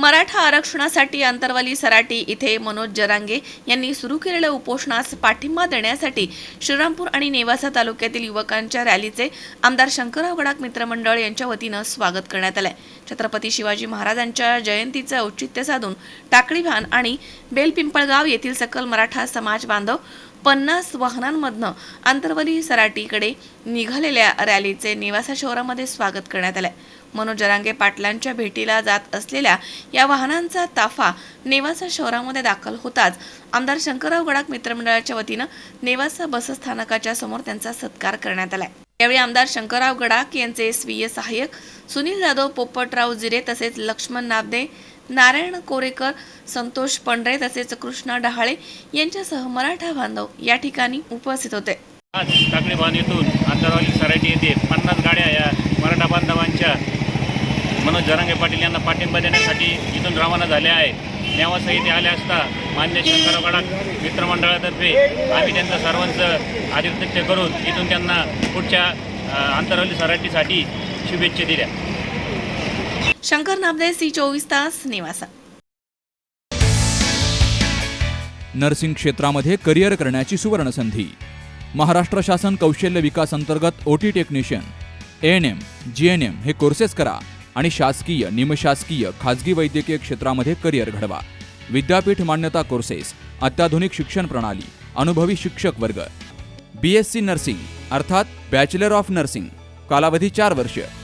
मराठा आरक्षणासाठी अंतरवाली सराटी इथे मनोज जरांगे यांनी सुरू केलेल्या उपोषणास पाठिंबा देण्यासाठी श्रीरामपूर आणि नेवासा तालुक्यातील युवकांच्या रॅलीचे आमदार शंकरराव गडाख मित्रमंडळ यांच्या वतीनं स्वागत करण्यात आलंय. छत्रपती शिवाजी महाराजांच्या जयंतीचं औचित्य साधून टाकळी भान आणि बेलपिंपळगाव येथील सकल मराठा समाज बांधव पन्नास वाहनांमधनं आंतरवली सराटीकडे निघालेल्या रॅलीचे नेवासा शहरामध्ये स्वागत करण्यात आलंय. मनोज जरांगे पाटलांच्या भेटीला जात असलेल्या या वाहनांचा ताफा नेवासा शहरामध्ये दाखल होताच आमदार शंकरराव गडाख मित्रमंडळाच्या वतीनं नेवासा बसस्थानकाच्या समोर त्यांचा सत्कार करण्यात आलाय. यावेळी आमदार शंकरराव गडाख यांचे स्वीय सहाय्यक सुनील जाधव पोपटराव जिरे तसेच लक्ष्मण नाबदे नारायण कोरेकर संतोष पंढरे तसेच कृष्णा डहाळे यांच्यासह मराठा बांधव या ठिकाणी उपस्थित होते. आज टाकळी भान येथून आंतरवाली सराटी येथे पन्नास गाड्या या मराठा बांधवांच्या मनोज जरांगे पाटील यांना पाठिंबा देण्यासाठी इथून रवाना झाल्या आहे नेवासा इथे आले असता मान्य शंकरराव गडाख मित्रमंडळातर्फे आम्ही त्यांचं सर्वांचं आदित्य करून इथून त्यांना पुढच्या आंतरवाली सराटीसाठी शुभेच्छा दिल्या. शंकर नामदे सी चोवीस तास निवासा. नर्सिंग क्षेत्रामध्ये करिअर करण्याची सुवर्ण संधी महाराष्ट्र शासन कौशल्य विकास अंतर्गत O T technician N M G N M हे कोर्सेस करा आणि शासकीय निमशासकीय खाजगी वैद्यकीय क्षेत्रामध्ये करिअर घडवा. विद्यापीठ मान्यता कोर्सेस अत्याधुनिक शिक्षण प्रणाली अनुभवी शिक्षक वर्ग. बी एस सी नर्सिंग अर्थात बॅचलर ऑफ नर्सिंग कालावधी चार वर्ष.